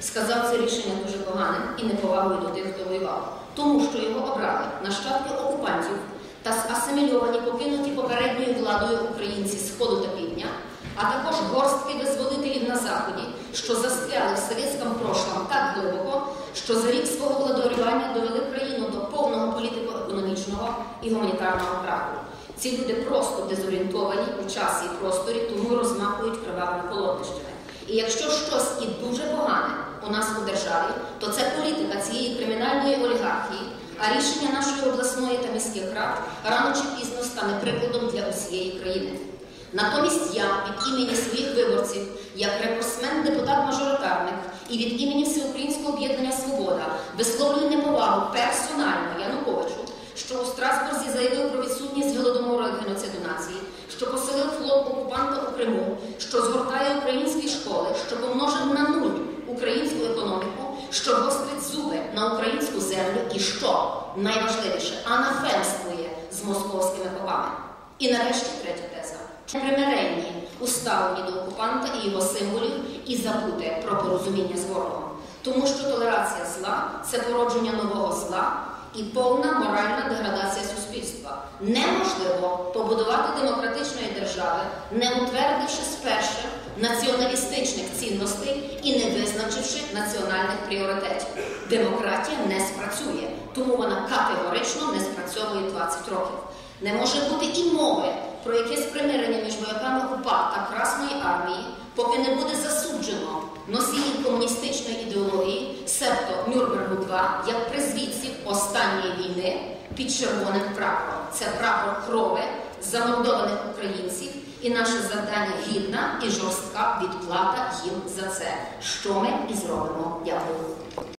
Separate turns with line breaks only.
Сказав це рішення дуже поганим і неповагою до тих, хто воював, тому що його обрали нащадки окупантів та асимільовані, покинуті попередньою владою українці Сходу та Півдня, а також горстки визволителів на Заході, що застряли в совєтському прошлому так глибоко, що за рік свого владарювання довели країну до повного політико-економічного і гуманітарного краху. Ці люди просто дезорієнтовані у часі і просторі, тому полотнищами. І якщо щось і дуже погане у нас у державі, то це політика цієї кримінальної олігархії, а рішення нашої обласної та міських рад рано чи пізно стане прикладом для усієї країни. Натомість я від імені своїх виборців, як рекордсмен депутат-мажоритарник і від імені Всеукраїнського об'єднання Свобода висловлюю неповагу персонально Януковичу, що у Страсбурзі заявив про відсутність голодомору геноциду нації, що поселив флот окупанта у Криму, що згортає помножив на нуль українську економіку, що гострить зуби на українську землю і що найважливіше анафемствує з московськими попами. І нарешті третя теза. Примиренні уставлені до окупанта і його символів і забути про порозуміння з ворогом. Тому що толерація зла це породження нового зла і повна моральна деградація суспільства. Неможливо побудувати демократичної держави, не утвердивши спершу цінностей і не визначивши національних пріоритетів. Демократія не спрацює, тому вона категорично не спрацьовує 20 років. Не може бути і мови про якесь примирення між вояками УПА та Красної армії, поки не буде засуджено носіїв комуністичної ідеології, себто Нюрнбергу 2 як призвідців останньої війни під червоним прапором. Це прапор крови замордованих українців, і наше завдання гідна і жорстка відплата їм за це, що ми і зробимо. Дякую.